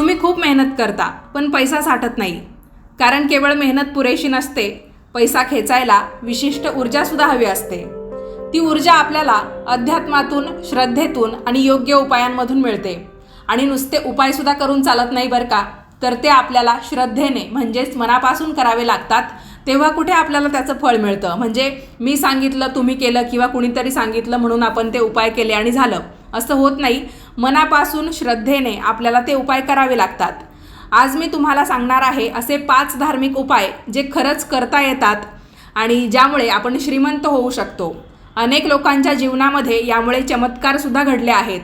तुम्ही खूप मेहनत करता पण पैसा साठत नाही. कारण केवळ मेहनत पुरेशी नसते पैसा खेचायला विशिष्ट ऊर्जासुद्धा हवी असते. ती ऊर्जा आपल्याला अध्यात्मातून श्रद्धेतून आणि योग्य उपायांमधून मिळते. आणि नुसते उपायसुद्धा करून चालत नाही बरं का. तर ते आपल्याला श्रद्धेने म्हणजेच मनापासून करावे लागतात तेव्हा कुठे आपल्याला त्याचं फळ मिळतं? म्हणजे मी सांगितलं तुम्ही केलं किंवा कुणीतरी सांगितलं म्हणून आपण ते उपाय केले आणि झालं. असं होत नाही. मनापासून श्रद्धेने आपल्याला ते उपाय करावे लागतात. आज मी तुम्हाला सांगणार आहे असे पाच धार्मिक उपाय जे खरंच करता येतात आणि ज्यामुळे आपण श्रीमंत होऊ शकतो. अनेक लोकांच्या जीवनामध्ये यामुळे चमत्कारसुद्धा घडले आहेत.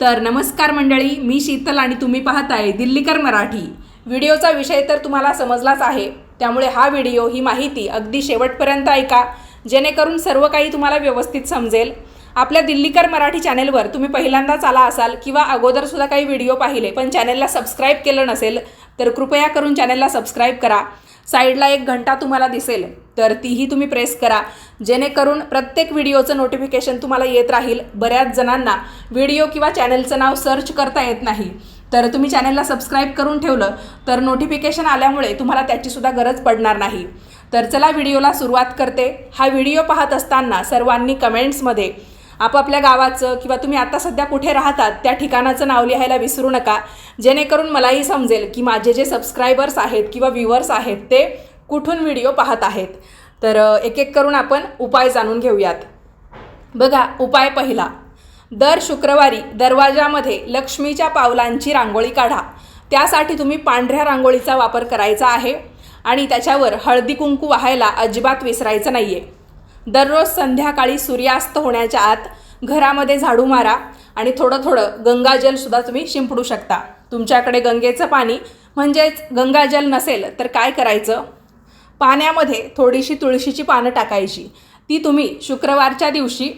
तर नमस्कार मंडळी मी शीतल आणि तुम्ही पाहताय दिल्लीकर मराठी. व्हिडिओचा विषय तर तुम्हाला समजलाच आहे. त्यामुळे हा व्हिडिओ ही माहिती अगदी शेवटपर्यंत ऐका. जेणेकरून सर्व काही तुम्हाला व्यवस्थित समजेल. आपल्या दिल्लीकर मराठी चॅनेलवर तुम्ही पहिल्यांदाच आला असाल किंवा अगोदरसुद्धा काही व्हिडिओ पाहिले पण चॅनेलला सबस्क्राईब केलं नसेल तर कृपया करून चॅनेलला सबस्क्राईब करा. साईडला एक घंटा तुम्हाला दिसेल तर तीही तुम्ही प्रेस करा. जेणेकरून प्रत्येक व्हिडिओचं नोटिफिकेशन तुम्हाला येत राहील बऱ्याच जणांना. व्हिडिओ किंवा चॅनेलचं नाव सर्च करता येत नाही. तर तुम्ही चॅनेलला सबस्क्राईब करून ठेवलं तर नोटिफिकेशन आल्यामुळे तुम्हाला त्याचीसुद्धा गरज पडणार नाही. तर चला व्हिडिओला सुरुवात करते. हा व्हिडिओ पाहत असताना सर्वांनी कमेंट्समध्ये आपापल्या गावाचं किंवा तुम्ही आता सध्या कुठे राहतात त्या ठिकाणाचं नाव लिहायला विसरू नका. जेणेकरून मलाही समजेल की माझे जे सबस्क्रायबर्स आहेत किंवा व्ह्युअर्स आहेत ते कुठून व्हिडिओ पाहत आहेत. तर एक एक करून आपण उपाय जाणून घेऊयात. बघा उपाय पहिला. दर शुक्रवारी दरवाजामध्ये लक्ष्मीच्या पावलांची रांगोळी काढा. त्यासाठी तुम्ही पांढऱ्या रांगोळीचा वापर करायचा आहे आणि त्याच्यावर हळदी कुंकू वाहायला अजिबात विसरायचं नाही आहे दररोज संध्याकाळी सूर्यास्त होण्याच्या आत घरामध्ये झाडू मारा आणि थोडं थोडं गंगाजलसुद्धा तुम्ही शिंपडू शकता. तुमच्याकडे गंगेचं पाणी म्हणजेच गंगाजल नसेल तर काय करायचं? पाण्यामध्ये थोडीशी तुळशीची पानं टाकायची. ती तुम्ही शुक्रवारच्या दिवशी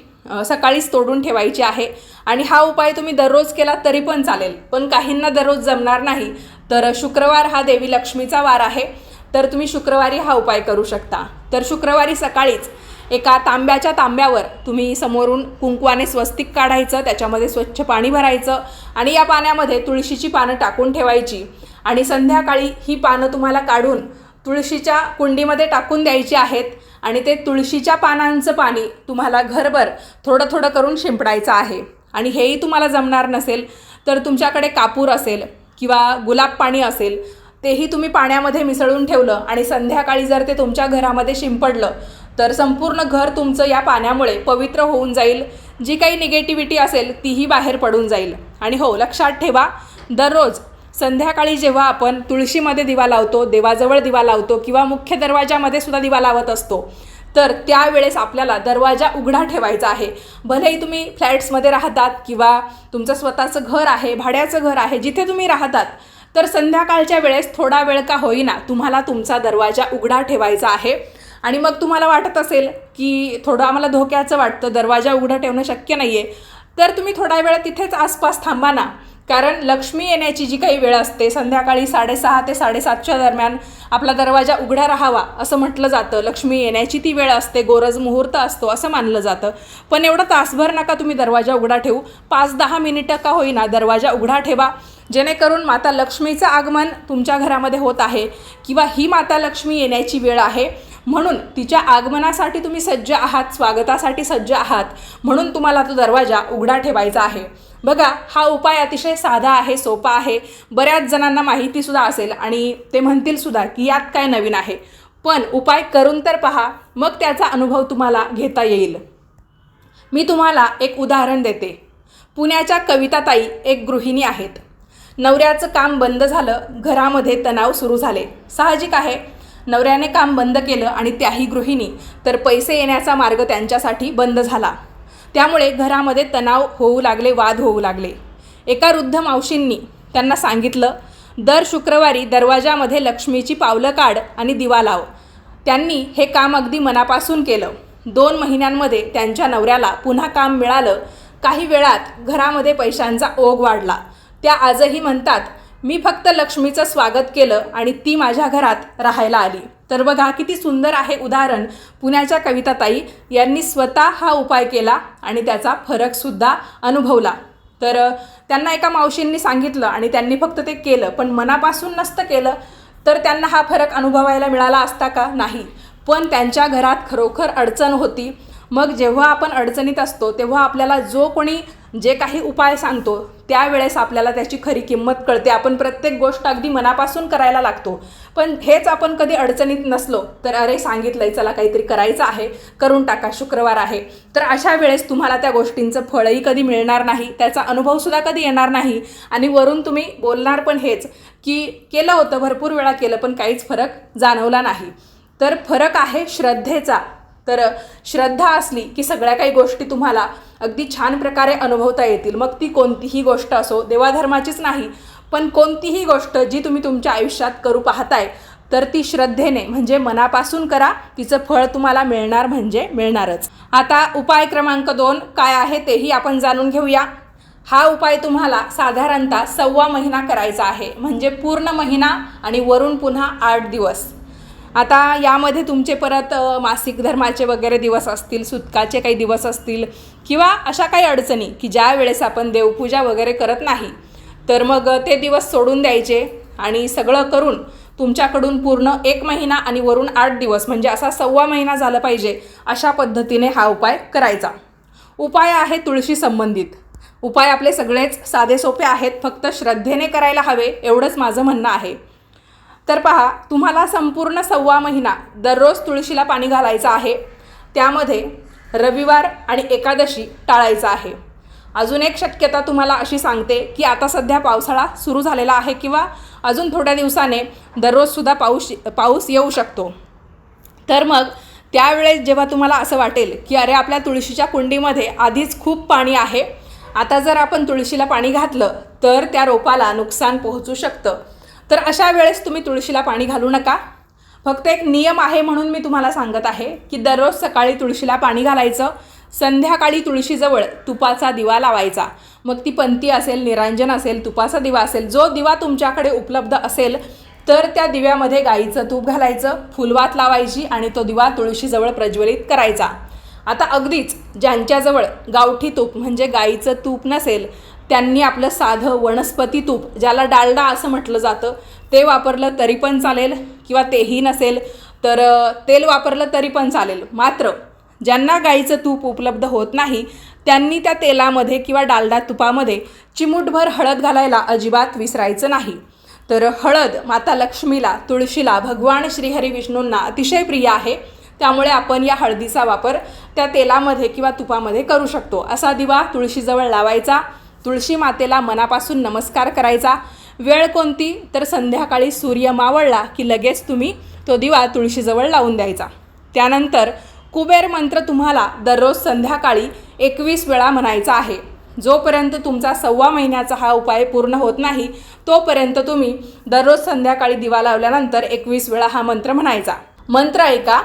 सकाळीच तोडून ठेवायची आहे आणि हा उपाय तुम्ही दररोज केला तरी पण चालेल. पण काहींना दररोज जमणार नाही. तर शुक्रवार हा देवी लक्ष्मीचा वार आहे. तर तुम्ही शुक्रवारी हा उपाय करू शकता. तर शुक्रवारी सकाळीच एका तांब्याच्या तांब्यावर तुम्ही समोरून कुंकवाने स्वस्तिक काढायचं त्याच्यामध्ये स्वच्छ पाणी भरायचं आणि या पाण्यामध्ये तुळशीची पानं टाकून ठेवायची. आणि संध्याकाळी ही पानं तुम्हाला काढून तुळशीच्या कुंडीमध्ये टाकून द्यायची आहेत आणि ते तुळशीच्या पानांचं पाणी तुम्हाला घरभर थोडं थोडं करून शिंपडायचं आहे. आणि हेही तुम्हाला जमणार नसेल तर तुमच्याकडे कापूर असेल किंवा गुलाब पाणी असेल तेही तुम्ही पाण्यामध्ये मिसळून ठेवलं आणि संध्याकाळी जर ते तुमच्या घरामध्ये शिंपडलं तर संपूर्ण घर तुमचं या पाण्यामुळे पवित्र होऊन जाईल. जी काही निगेटिव्हिटी असेल तीही बाहेर पडून जाईल. आणि हो लक्षात ठेवा दररोज संध्याकाळी जेव्हा आपण तुळशीमध्ये दिवा लावतो देवाजवळ दिवा लावतो किंवा मुख्य दरवाजामध्ये सुद्धा दिवा लावत असतो तर त्यावेळेस आपल्याला दरवाजा उघडा ठेवायचा आहे. भलेही तुम्ही फ्लॅट्समध्ये राहतात किंवा तुमचं स्वतःचं घर आहे भाड्याचं घर आहे जिथे तुम्ही राहतात तर संध्याकाळच्या वेळेस थोडा वेळ का होईना तुम्हाला तुमचा दरवाजा उघडा ठेवायचा आहे. आणि मग तुम्हाला वाटत असेल की थोडं आम्हाला धोक्याचं वाटतं दरवाजा उघडा ठेवणं शक्य नाही आहे तर तुम्ही थोडा वेळ तिथेच आसपास थांबा ना. कारण लक्ष्मी येण्याची जी काही वेळ असते संध्याकाळी साडेसहा ते साडेसातच्या दरम्यान आपला दरवाजा उघडा राहावा असं म्हटलं जातं. लक्ष्मी येण्याची ती वेळ असते गोरज मुहूर्त असतो असं मानलं जातं. पण एवढं तासभर नका तुम्ही दरवाजा उघडा ठेवू. पाच दहा मिनिटं का होईना दरवाजा उघडा ठेवा. जेणेकरून माता लक्ष्मीचं आगमन तुमच्या घरामध्ये होत आहे किंवा ही माता लक्ष्मी येण्याची वेळ आहे. म्हणून तिच्या आगमनासाठी तुम्ही सज्ज आहात स्वागतासाठी सज्ज आहात. म्हणून तुम्हाला तो दरवाजा उघडा ठेवायचा आहे. बघा हा उपाय अतिशय साधा आहे सोपा आहे. बऱ्याच जणांना माहितीसुद्धा असेल आणि ते म्हणतील सुद्धा की यात काय नवीन आहे. पण उपाय करून तर पहा मग त्याचा अनुभव तुम्हाला घेता येईल. मी तुम्हाला एक उदाहरण देते. पुण्याच्या कविताताई एक गृहिणी आहेत. नवऱ्याचं काम बंद झालं घरामध्ये तणाव सुरू झाले. साहजिक आहे. नवऱ्याने काम बंद केलं आणि त्याही गृहिणी तर पैसे येण्याचा मार्ग त्यांच्यासाठी बंद झाला. त्यामुळे घरामध्ये तणाव होऊ लागले वाद होऊ लागले. एका वृद्ध मावशींनी त्यांना सांगितलं दर शुक्रवारी दरवाजामध्ये लक्ष्मीची पावलं काढ आणि दिवा लाव. त्यांनी हे काम अगदी मनापासून केलं. दोन महिन्यांमध्ये त्यांच्या नवऱ्याला पुन्हा काम मिळालं. काही वेळात घरामध्ये पैशांचा ओघ वाढला. त्या आजही म्हणतात मी फक्त लक्ष्मीचं स्वागत केलं आणि ती माझ्या घरात राहायला आली. तर बघा किती सुंदर आहे उदाहरण पुण्याच्या कविताताई. यांनी स्वतः हा उपाय केला आणि त्याचा फरकसुद्धा अनुभवला. तर त्यांना एका मावशींनी सांगितलं आणि त्यांनी फक्त ते केलं पण मनापासून नसतं केलं तर त्यांना हा फरक अनुभवायला मिळाला असता का? नाही. पण त्यांच्या घरात खरोखर अडचण होती. मग जेव्हा आपण अडचणीत असतो तेव्हा आपल्याला जो कोणी जे काही उपाय सांगतो त्यावेळेस आपल्याला त्याची खरी किंमत कळते. आपण प्रत्येक गोष्ट अगदी मनापासून करायला लागतो. पण हेच आपण कधी अडचणीत नसलो तर अरे सांगितलंय चला काहीतरी करायचं आहे करून टाका शुक्रवार आहे. तर अशा वेळेस तुम्हाला त्या गोष्टींचं फळही कधी मिळणार नाही त्याचा अनुभवसुद्धा कधी येणार नाही. आणि वरून तुम्ही बोलणार पण हेच की केलं होतं भरपूर वेळा केलं पण काहीच फरक जाणवला नाही. तर फरक आहे श्रद्धेचा. तर श्रद्धा असली की सगळ्या काही गोष्टी तुम्हाला अगदी छान प्रकारे अनुभवता येतील. मग ती कोणतीही गोष्ट असो देवाधर्माचीच नाही पण कोणतीही गोष्ट जी तुम्ही तुमच्या आयुष्यात करू पाहताय तर ती श्रद्धेने म्हणजे मनापासून करा तिचं फळ तुम्हाला मिळणार म्हणजे मिळणारच. आता उपाय क्रमांक दोन काय आहे तेही आपण जाणून घेऊया. हा उपाय तुम्हाला साधारणतः सव्वा महिना करायचा आहे म्हणजे पूर्ण महिना आणि वरून पुन्हा आठ दिवस. आता यामध्ये तुमचे परत मासिक धर्माचे वगैरे दिवस असतील सुतकाचे काही दिवस असतील किंवा अशा काही अडचणी की ज्या वेळेस आपण देवपूजा वगैरे करत नाही तर मग ते दिवस सोडून द्यायचे आणि सगळं करून तुमच्याकडून पूर्ण एक महिना आणि वरून आठ दिवस म्हणजे असा सव्वा महिना झाला पाहिजे अशा पद्धतीने हा उपाय करायचा. उपाय आहे तुळशी संबंधित. उपाय आपले सगळेच साधे सोपे आहेत फक्त श्रद्धेने करायला हवे एवढंच माझं म्हणणं आहे. तर पहा तुम्हाला संपूर्ण सव्वा महिना दररोज तुळशीला पाणी घालायचं आहे. त्यामध्ये रविवार आणि एकादशी टाळायचं आहे. अजून एक शक्यता तुम्हाला अशी सांगते की आता सध्या पावसाळा सुरू झालेला आहे किंवा अजून थोड्या दिवसाने दररोजसुद्धा पाऊस पाऊस येऊ शकतो. तर मग त्यावेळेस जेव्हा तुम्हाला असं वाटेल की अरे आपल्या तुळशीच्या कुंडीमध्ये आधीच खूप पाणी आहे आता जर आपण तुळशीला पाणी घातलं तर त्या रोपाला नुकसान पोहोचू शकतं. तर अशा वेळेस तुम्ही तुळशीला पाणी घालू नका. फक्त एक नियम आहे म्हणून मी तुम्हाला सांगत आहे की दररोज सकाळी तुळशीला पाणी घालायचं संध्याकाळी तुळशीजवळ तुपाचा दिवा लावायचा. मग ती पंती असेल निरांजन असेल तुपाचा दिवा असेल जो दिवा तुमच्याकडे उपलब्ध असेल तर त्या दिव्यामध्ये गाईचं तूप घालायचं फुलवात लावायची आणि तो दिवा तुळशीजवळ प्रज्वलित करायचा. आता अगदीच ज्यांच्याजवळ गावठी तूप म्हणजे गाईचं तूप नसेल त्यांनी आपलं साधं वनस्पती तूप ज्याला डालडा असं म्हटलं जातं ते वापरलं तरी पण चालेल किंवा तेही नसेल तर तेल वापरलं तरी पण चालेल. मात्र ज्यांना गाईचं तूप उपलब्ध होत नाही त्यांनी त्या तेलामध्ये किंवा डालडा तुपामध्ये चिमूटभर हळद घालायला अजिबात विसरायचं नाही. तर हळद माता लक्ष्मीला तुळशीला भगवान श्रीहरी विष्णूंना अतिशय प्रिय आहे. त्यामुळे आपण या हळदीचा वापर त्या तेलामध्ये किंवा तुपामध्ये करू शकतो. असा दिवा तुळशीजवळ लावायचा. तुळशी मातेला मनापासून नमस्कार करायचा. वेळ कोणती? तर संध्याकाळी सूर्य मावळला की लगेच तुम्ही तो दिवा तुळशीजवळ लावून द्यायचा. त्यानंतर कुबेर मंत्र तुम्हाला दररोज संध्याकाळी एकवीस वेळा म्हणायचा आहे. जोपर्यंत तुमचा सव्वा महिन्याचा हा उपाय पूर्ण होत नाही तोपर्यंत तुम्ही दररोज संध्याकाळी दिवा लावल्यानंतर एकवीस वेळा हा मंत्र म्हणायचा. मंत्र ऐका.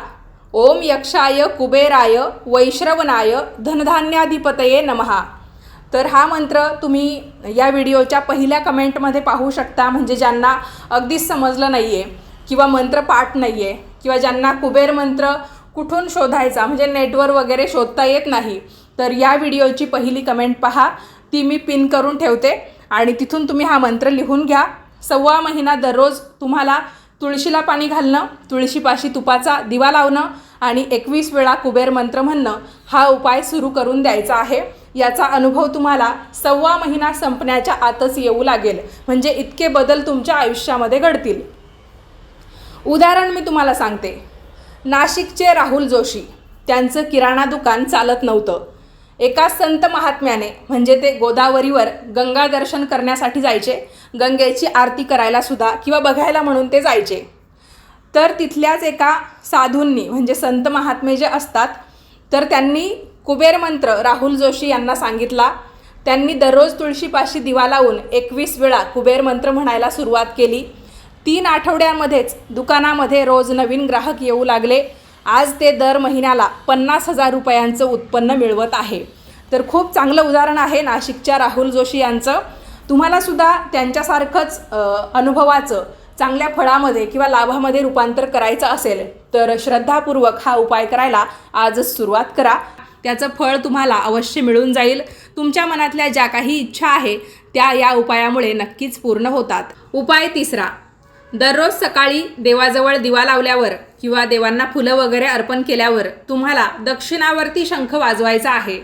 ओम यक्षाय कुबेराय वैश्रवनाय धनधान्याधिपतये नमहा. तर हा मंत्र तुम्ही या व्हिडिओच्या पहिल्या कमेंटमध्ये पाहू शकता म्हणजे ज्यांना अगदीच समजलं नाही आहे किंवा मंत्र पाठ नाही आहे किंवा ज्यांना कुबेर मंत्र कुठून शोधायचा म्हणजे नेटवर वगैरे शोधता येत नाही तर या व्हिडिओची पहिली कमेंट पहा. ती मी पिन करून ठेवते आणि तिथून तुम्ही हा मंत्र लिहून घ्या. सव्वा महिना दररोज तुम्हाला तुळशीला पाणी घालणं तुळशीपाशी तुपाचा दिवा लावणं आणि एकवीस वेळा कुबेर मंत्र म्हणणं हा उपाय सुरू करून द्यायचा आहे. याचा अनुभव तुम्हाला सव्वा महिना संपण्याच्या आतच येऊ लागेल. म्हणजे इतके बदल तुमच्या आयुष्यामध्ये घडतील. उदाहरण मी तुम्हाला सांगते. नाशिकचे राहुल जोशी त्यांचं किराणा दुकान चालत नव्हतं. एका संत महात्म्याने म्हणजे ते गोदावरीवर गंगा दर्शन करण्यासाठी जायचे गंगेची आरती करायला सुद्धा किंवा बघायला म्हणून ते जायचे. तर तिथल्याच एका साधूंनी म्हणजे संत महात्मे जे असतात तर त्यांनी कुबेर मंत्र राहुल जोशी यांना सांगितला. त्यांनी दररोज तुळशीपाशी दिवा लावून एकवीस वेळा कुबेर मंत्र म्हणायला सुरुवात केली. तीन आठवड्यांमध्येच दुकानामध्ये रोज नवीन ग्राहक येऊ लागले. आज ते दर महिन्याला पन्नास हजार रुपयांचं उत्पन्न मिळवत आहे. तर खूप चांगलं उदाहरण आहे नाशिकच्या राहुल जोशी यांचं. तुम्हालासुद्धा त्यांच्यासारखंच अनुभवाचं चांगल्या फळामध्ये किंवा लाभामध्ये रूपांतर करायचं असेल तर श्रद्धापूर्वक हा उपाय करायला आजच सुरुवात करा. त्याचं फळ तुम्हाला अवश्य मिळून जाईल. तुमच्या मनातल्या ज्या काही इच्छा आहे त्या या उपायामुळे नक्कीच पूर्ण होतात. उपाय तिसरा. दररोज सकाळी देवाजवळ दिवा लावल्यावर किंवा देवांना फुलं वगैरे अर्पण केल्यावर तुम्हाला दक्षिणावरती शंख वाजवायचा आहे.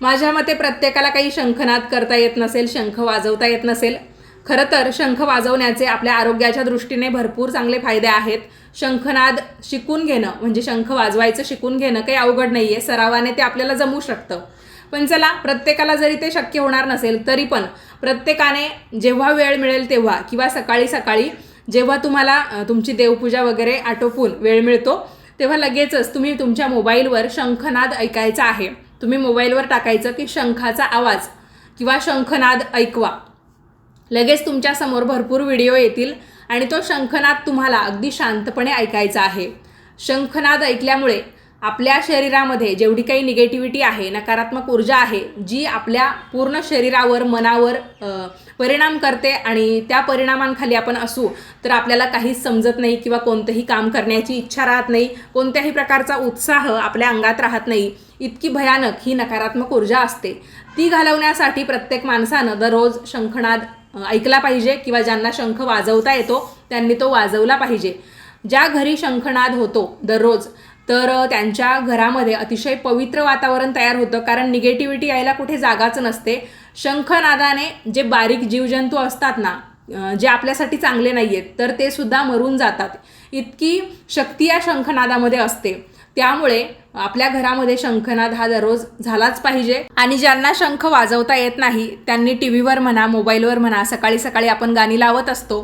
माझ्या मते प्रत्येकाला काही शंखनाद करता येत नसेल शंख वाजवता येत नसेल खरं तर शंख वाजवण्याचे आपल्या आरोग्याच्या दृष्टीने भरपूर चांगले फायदे आहेत. शंखनाद शिकून घेणं म्हणजे शंख वाजवायचं शिकून घेणं काही अवघड नाही आहे सरावाने ते आपल्याला जमू शकतं. पण चला प्रत्येकाला जरी ते शक्य होणार नसेल तरी पण प्रत्येकाने जेव्हा वेळ मिळेल तेव्हा किंवा सकाळी सकाळी जेव्हा तुम्हाला तुमची देवपूजा वगैरे आटोपून वेळ मिळतो तेव्हा लगेचच तुम्ही तुमच्या मोबाईलवर शंखनाद ऐकायचा आहे. तुम्ही मोबाईलवर टाकायचं की शंखाचा आवाज किंवा शंखनाद ऐकवा. लगेच तुमच्यासमोर भरपूर व्हिडिओ येतील आणि तो शंखनाद तुम्हाला अगदी शांतपणे ऐकायचा आहे. शंखनाद ऐकल्यामुळे आपल्या शरीरामध्ये जेवढी काही निगेटिव्हिटी आहे नकारात्मक ऊर्जा आहे जी आपल्या पूर्ण शरीरावर मनावर परिणाम करते आणि त्या परिणामांखाली आपण असू तर आपल्याला काहीच समजत नाही किंवा कोणतंही काम करण्याची इच्छा राहत नाही कोणत्याही प्रकारचा उत्साह आपल्या अंगात राहत नाही. इतकी भयानक ही नकारात्मक ऊर्जा असते. ती घालवण्यासाठी प्रत्येक माणसानं दररोज शंखनाद ऐकला पाहिजे किंवा ज्यांना शंख वाजवता येतो त्यांनी तो वाजवला पाहिजे. ज्या घरी शंखनाद होतो दररोज तर त्यांच्या घरामध्ये अतिशय पवित्र वातावरण तयार होतं कारण निगेटिव्हिटी यायला कुठे जागाच नसते. शंखनादाने जे बारीक जीवजंतू असतात ना जे आपल्यासाठी चांगले नाही आहेत तर ते सुद्धा मरून जातात. इतकी शक्ती या शंखनादामध्ये असते. त्यामुळे आपल्या घरामध्ये शंखनाद हा दररोज झालाच पाहिजे. आणि ज्यांना शंख वाजवता येत नाही त्यांनी टी व्हीवर म्हणा मोबाईलवर म्हणा सकाळी सकाळी आपण गाणी लावत असतो.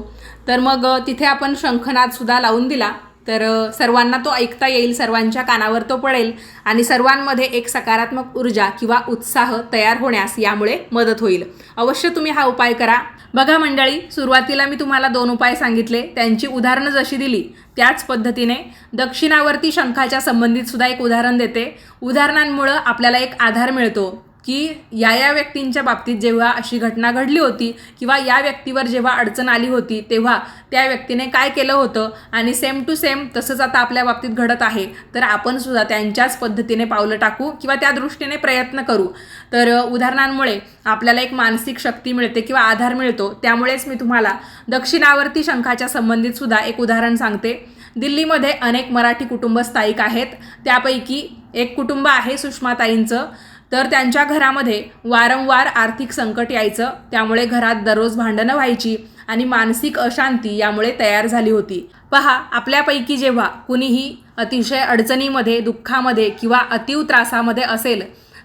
तर मग तिथे आपण शंखनादसुद्धा लावून दिला. तर सर्वांना तो ऐकता येईल सर्वांच्या कानावर तो पडेल आणि सर्वांमध्ये एक सकारात्मक ऊर्जा किंवा उत्साह तयार होण्यास यामुळे मदत होईल. अवश्य तुम्ही हा उपाय करा. बघा मंडळी सुरुवातीला मी तुम्हाला दोन उपाय सांगितले. त्यांची उदाहरणं जशी दिली त्याच पद्धतीने दक्षिणावर्ती शंखाच्या संबंधित सुद्धा एक उदाहरण देते. उदाहरणांमुळं आपल्याला एक आधार मिळतो. की या या व्यक्तींच्या बाबतीत जेव्हा अशी घटना घडली होती किंवा या व्यक्तीवर जेव्हा अडचण आली होती तेव्हा त्या व्यक्तीने काय केलं होतं? आणि सेम टू सेम तसंच आता आपल्या बाबतीत घडत आहे. तर आपण सुद्धा त्यांच्याच पद्धतीने पावलं टाकू किंवा त्या दृष्टीने प्रयत्न करू. तर उदाहरणांमुळे आपल्याला एक मानसिक शक्ती मिळते किंवा आधार मिळतो. त्यामुळेच मी तुम्हाला दक्षिणावर्ती शंखाच्या संबंधित सुद्धा एक उदाहरण सांगते. दिल्लीमध्ये अनेक मराठी कुटुंब स्थायिक आहेत. त्यापैकी एक कुटुंब आहे सुषमाताईंचं. तर त्यांच्या घरामध्ये वारंवार आर्थिक संकट यायचं त्यामुळे घरात दररोज भांडणं व्हायची आणि मानसिक अशांती यामुळे तयार झाली होती. पहा आपल्यापैकी जेव्हा कुणीही अतिशय अडचणीमध्ये दुःखामध्ये किंवा अतीव त्रासामध्ये असेल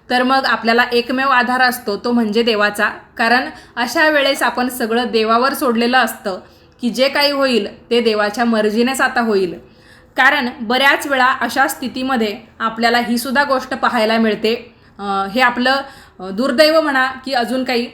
तर मग आपल्याला एकमेव आधार असतो तो म्हणजे देवाचा. कारण अशा वेळेस आपण सगळं देवावर सोडलेलं असतं की जे काही होईल ते देवाच्या मर्जीनेच आता होईल. कारण बऱ्याच वेळा अशा स्थितीमध्ये आपल्याला ही सुद्धा गोष्ट पाहायला मिळते हे आपलं दुर्दैव म्हणा की अजून काही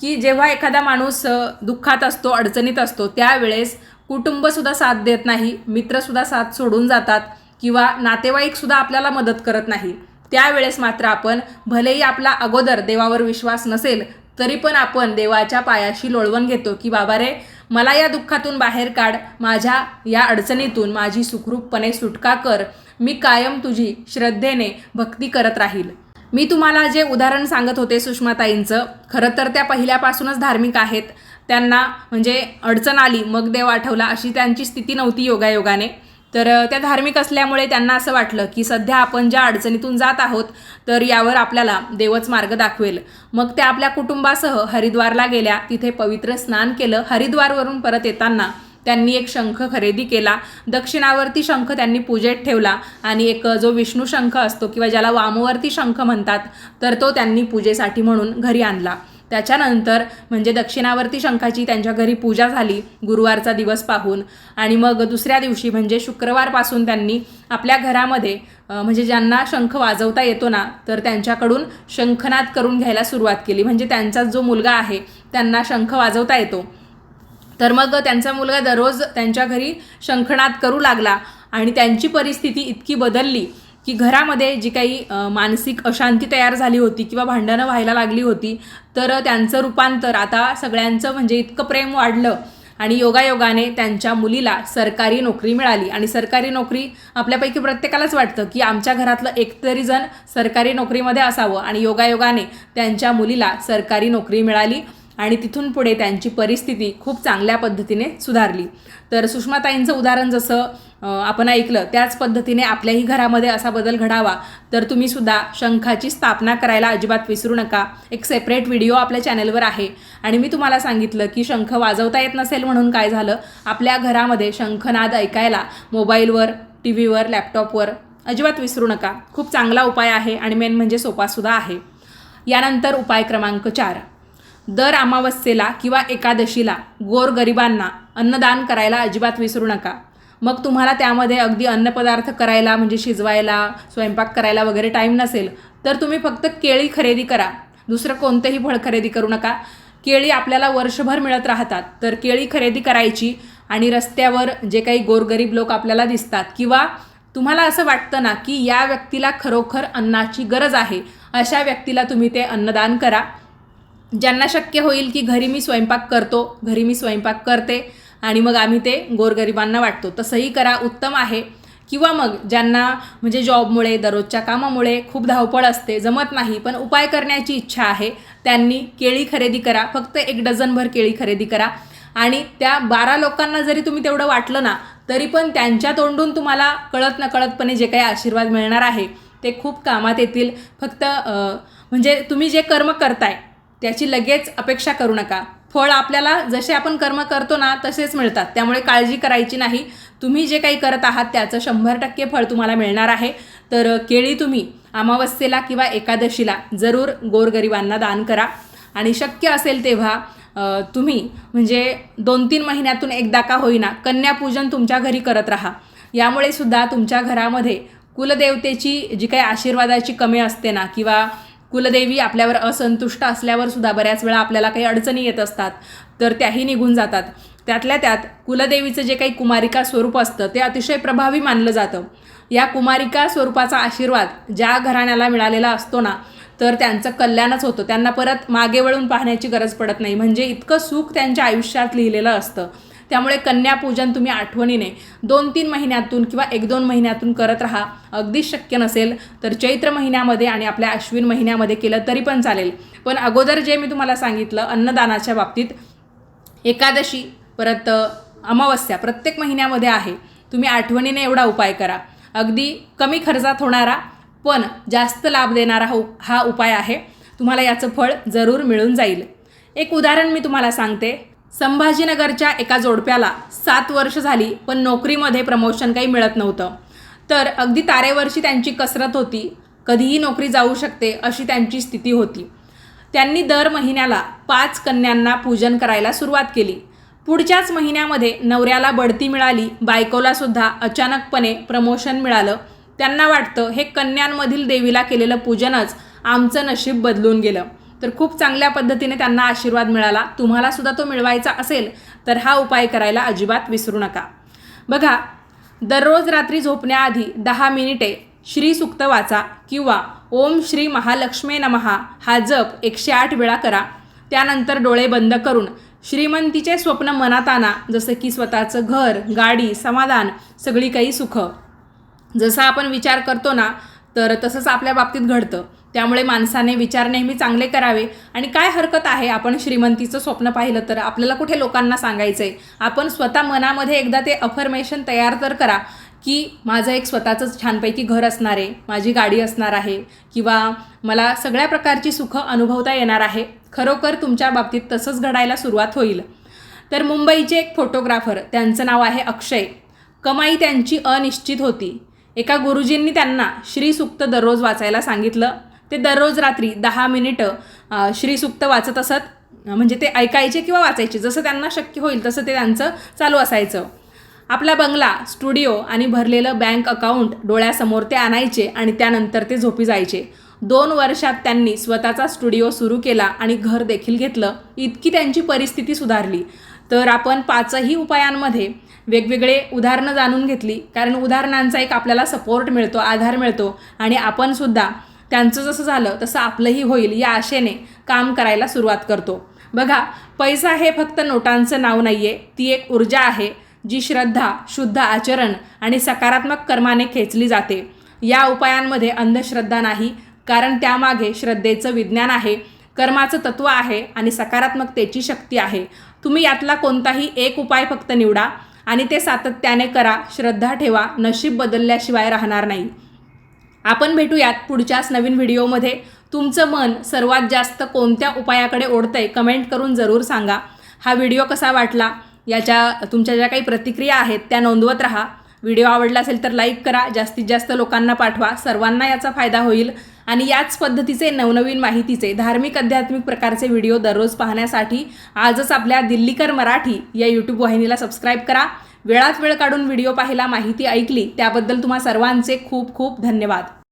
की जेव्हा एखादा माणूस दुःखात असतो अडचणीत असतो त्यावेळेस कुटुंबसुद्धा साथ देत नाही मित्रसुद्धा साथ सोडून जातात किंवा नातेवाईकसुद्धा आपल्याला मदत करत नाही त्यावेळेस मात्र आपण भलेही आपला अगोदर देवावर विश्वास नसेल तरी पण आपण देवाच्या पायाशी लोळवण घेतो की बाबा रे मला या दुःखातून बाहेर काढ माझ्या या अडचणीतून माझी सुखरूपपणे सुटका कर मी कायम तुझी श्रद्धेने भक्ती करत राहील. मी तुम्हाला जे उदाहरण सांगत होते सुषमाताईंचं खरं तर त्या पहिल्यापासूनच धार्मिक आहेत. त्यांना म्हणजे अडचण आली मग देव आठवला अशी त्यांची स्थिती नव्हती योगायोगाने. तर त्या धार्मिक असल्यामुळे त्यांना असं वाटलं की सध्या आपण ज्या अडचणीतून जात आहोत तर यावर आपल्याला देवच मार्ग दाखवेल. मग त्या आपल्या कुटुंबासह हरिद्वारला गेल्या तिथे पवित्र स्नान केलं हरिद्वारवरून परत येताना त्यांनी एक शंख खरेदी केला. दक्षिणावर्ती शंख त्यांनी पूजेत ठेवला आणि एक जो विष्णू शंख असतो किंवा ज्याला वामवर्ती शंख म्हणतात तर तो त्यांनी पूजेसाठी म्हणून घरी आणला. त्याच्यानंतर म्हणजे दक्षिणावर्ती शंखाची त्यांच्या घरी पूजा झाली गुरुवारचा दिवस पाहून. आणि मग दुसऱ्या दिवशी म्हणजे शुक्रवारपासून त्यांनी आपल्या घरामध्ये म्हणजे ज्यांना शंख वाजवता येतो ना तर त्यांच्याकडून शंखनाद करून घ्यायला सुरुवात केली. म्हणजे त्यांचा जो मुलगा आहे त्यांना शंख वाजवता येतो. तर मग त्यांचा मुलगा दररोज त्यांच्या घरी शंखनाद करू लागला आणि त्यांची परिस्थिती इतकी बदलली की घरामध्ये जी काही मानसिक अशांती तयार झाली होती किंवा भांडणं व्हायला लागली होती तर त्यांचं रूपांतर आता सगळ्यांचं म्हणजे इतकं प्रेम वाढलं आणि योगायोगाने त्यांच्या मुलीला सरकारी नोकरी मिळाली. आणि सरकारी नोकरी आपल्यापैकी प्रत्येकालाच वाटतं की आमच्या घरातलं एकतरी जण सरकारी नोकरीमध्ये असावं आणि योगायोगाने त्यांच्या मुलीला सरकारी नोकरी मिळाली. आणि तिथून पुढे त्यांची परिस्थिती खूप चांगल्या पद्धतीने सुधारली. तर सुषमाताईंचं उदाहरण जसं आपण ऐकलं त्याच पद्धतीने आपल्याही घरामध्ये असा बदल घडावा. तर तुम्ही सुद्धा शंखाची स्थापना करायला अजिबात विसरू नका. एक सेपरेट व्हिडिओ आपल्या चॅनलवर आहे. आणि मी तुम्हाला सांगितलं की शंख वाजवता येत नसेल म्हणून काय झालं? आपल्या घरामध्ये शंखनाद ऐकायला मोबाईलवर टी व्हीवर लॅपटॉपवर अजिबात विसरू नका. खूप चांगला उपाय आहे आणि मेन म्हणजे सोपासुद्धा आहे. यानंतर उपाय क्रमांक चार. दर अमावस्येला किंवा एकादशीला गोरगरिबांना अन्नदान करायला अजिबात विसरू नका. मग तुम्हाला त्यामध्ये अगदी अन्नपदार्थ करायला म्हणजे शिजवायला स्वयंपाक करायला वगैरे टाईम नसेल तर तुम्ही फक्त केळी खरेदी करा. दुसरं कोणतंही फळ खरेदी करू नका. केळी आपल्याला वर्षभर मिळत राहतात तर केळी खरेदी करायची आणि रस्त्यावर जे काही गोरगरीब लोक आपल्याला दिसतात किंवा तुम्हाला असं वाटतं ना की या व्यक्तीला खरोखर अन्नाची गरज आहे अशा व्यक्तीला तुम्ही ते अन्नदान करा. ज्यांना शक्य होईल की घरी मी स्वयंपाक करतो घरी मी स्वयंपाक करते आणि मग आम्ही ते गोरगरिबांना वाटतो. तसंही करा उत्तम आहे. किंवा मग ज्यांना म्हणजे जॉबमुळे दररोजच्या कामामुळे खूप धावपळ असते जमत नाही पण उपाय करण्याची इच्छा आहे त्यांनी केळी खरेदी करा फक्त एक डझनभर केळी खरेदी करा. आणि त्या बारा लोकांना जरी तुम्ही तेवढं वाटलं ना तरी पण त्यांच्या तोंडून तुम्हाला कळत नकळतपणे जे काही आशीर्वाद मिळणार आहे ते खूप कामात येतील. फक्त म्हणजे तुम्ही जे कर्म करताय त्याची लगेच अपेक्षा करू नका. फळ आपल्याला जसे आपण कर्म करतो ना तसेच मिळतात. त्यामुळे काळजी करायची नाही. तुम्ही जे काही करत आहात त्याचं शंभर टक्के फळ तुम्हाला मिळणार आहे. तर केळी तुम्ही अमावस्येला किंवा एकादशीला जरूर गोरगरिबांना दान करा. आणि शक्य असेल तेव्हा तुम्ही म्हणजे दोन तीन महिन्यातून एकदा का होईना कन्यापूजन तुमच्या घरी करत राहा. यामुळे सुद्धा तुमच्या घरामध्ये कुलदेवतेची जी काही आशीर्वादाची कमी असते ना किंवा कुलदेवी आपल्यावर असंतुष्ट असल्यावर सुद्धा बऱ्याच वेळा आपल्याला काही अडचणी येत असतात तर त्याही निघून जातात. त्यातल्या त्यात कुलदेवीचं जे काही कुमारिका स्वरूप असतं ते अतिशय प्रभावी मानलं जातं. या कुमारिका स्वरूपाचा आशीर्वाद ज्या घराण्याला मिळालेला असतो ना तर त्यांचं कल्याणच होतं. त्यांना परत मागे वळून पाहण्याची गरज पडत नाही. म्हणजे इतकं सुख त्यांच्या आयुष्यात लिहिलेलं असतं. त्यामुळे कन्यापूजन तुम्ही आठवणीने दोन तीन महिन्यातून किंवा एक दोन महिन्यातून करत राहा. अगदीच शक्य नसेल तर चैत्र महिन्यामध्ये आणि आपल्या अश्विन महिन्यामध्ये केलं तरी पण चालेल. पण अगोदर जे मी तुम्हाला सांगितलं अन्नदानाच्या बाबतीत एकादशी परत अमावस्या प्रत्येक महिन्यामध्ये आहे. तुम्ही आठवणीने एवढा उपाय करा. अगदी कमी खर्चात होणारा पण जास्त लाभ देणारा हा हा उपाय आहे. तुम्हाला याचं फळ जरूर मिळून जाईल. एक उदाहरण मी तुम्हाला सांगते. संभाजीनगरच्या एका जोडप्याला सात वर्ष झाली पण नोकरीमध्ये प्रमोशन काही मिळत नव्हतं. तर अगदी तारेवरची त्यांची कसरत होती. कधीही नोकरी जाऊ शकते अशी त्यांची स्थिती होती. त्यांनी दर महिन्याला पाच कन्यांना पूजन करायला सुरुवात केली. पुढच्याच महिन्यामध्ये नवऱ्याला बढती मिळाली बायकोलासुद्धा अचानकपणे प्रमोशन मिळालं. त्यांना वाटतं हे कन्यांमधील देवीला केलेलं पूजनच आमचं नशीब बदलून गेलं. तर खूप चांगल्या पद्धतीने त्यांना आशीर्वाद मिळाला. तुम्हाला सुद्धा तो मिळवायचा असेल तर हा उपाय करायला अजिबात विसरू नका. बघा दररोज रात्री झोपण्याआधी दहा मिनिटे श्री सुक्त वाचा किंवा ओम श्री महालक्ष्मी नमहा हा जप एकशे आठ वेळा करा. त्यानंतर डोळे बंद करून श्रीमंतीचे स्वप्न मनात आणा जसं की स्वतःचं घर गाडी समाधान सगळी काही सुख. जसा आपण विचार करतो ना तर तसंच आपल्या बाबतीत घडतं. त्यामुळे माणसाने विचार नेहमी चांगले करावे. आणि काय हरकत आहे? आपण श्रीमंतीचं स्वप्न पाहिलं तर आपल्याला कुठे लोकांना सांगायचं आहे आपण स्वतः मनामध्ये एकदा ते अफर्मेशन तयार तर करा की माझं एक स्वतःचंच छानपैकी घर असणार आहे माझी गाडी असणार आहे किंवा मला सगळ्या प्रकारची सुखं अनुभवता येणार आहे. खरोखर तुमच्या बाबतीत तसंच घडायला सुरुवात होईल. तर मुंबईचे एक फोटोग्राफर त्यांचं नाव आहे अक्षय. कमाई त्यांची अनिश्चित होती. एका गुरुजींनी त्यांना श्रीसुक्त दररोज वाचायला सांगितलं. ते दररोज रात्री दहा मिनिटं अ, श्रीसुक्त वाचत असत. म्हणजे ते ऐकायचे किंवा वाचायचे. जसं त्यांना शक्य होईल तसं ते त्यांचं चालू असायचं. आपला बंगला स्टुडिओ आणि भरलेलं बँक अकाउंट डोळ्यासमोर ते आणायचे आणि त्यानंतर ते झोपी जायचे. दोन वर्षात त्यांनी स्वतःचा स्टुडिओ सुरू केला आणि घर देखील घेतलं. इतकी त्यांची परिस्थिती सुधारली. तर आपण पाचही उपायांमध्ये वेगवेगळे उदाहरणं जाणून घेतली. कारण उदाहरणांचा एक आपल्याला सपोर्ट मिळतो आधार मिळतो आणि आपणसुद्धा त्यांचं जसं झालं तसं आपलंही होईल या आशेने काम करायला सुरुवात करतो. बघा पैसा हे फक्त नोटांचं नाव नाही आहे ती एक ऊर्जा आहे जी श्रद्धा शुद्ध आचरण आणि सकारात्मक कर्माने खेचली जाते. या उपायांमध्ये अंधश्रद्धा नाही कारण त्यामागे श्रद्धेचं विज्ञान आहे. कर्माचं तत्त्व आहे आणि सकारात्मकतेची शक्ती आहे. तुम्ही यातला कोणताही एक उपाय फक्त निवडा आणि ते सातत्याने करा श्रद्धा ठेवा नशीब बदलल्याशिवाय राहणार नाही. आपण भेटूयात पुढच्याच नवीन व्हिडिओमध्ये. तुमचं मन सर्वात जास्त कोणत्या उपायाकडे ओढतंय कमेंट करून जरूर सांगा. हा व्हिडिओ कसा वाटला? याच्या तुमच्या ज्या काही प्रतिक्रिया आहेत त्या नोंदवत राहा. व्हिडिओ आवडला असेल तर लाईक करा. जास्तीत जास्त लोकांना पाठवा. सर्वांना याचा फायदा होईल. आणि याच पद्धतीचे नवनवीन माहितीचे धार्मिक आध्यात्मिक प्रकारचे व्हिडिओ दररोज पाहण्यासाठी आजच आपल्या दिल्लीकर मराठी या यूट्यूब वाहिनीला सबस्क्राईब करा. वेळात वेळ काढून व्हिडिओ पाहिला माहिती ऐकली त्याबद्दल तुम्हा सर्वांचे खूप खूप धन्यवाद.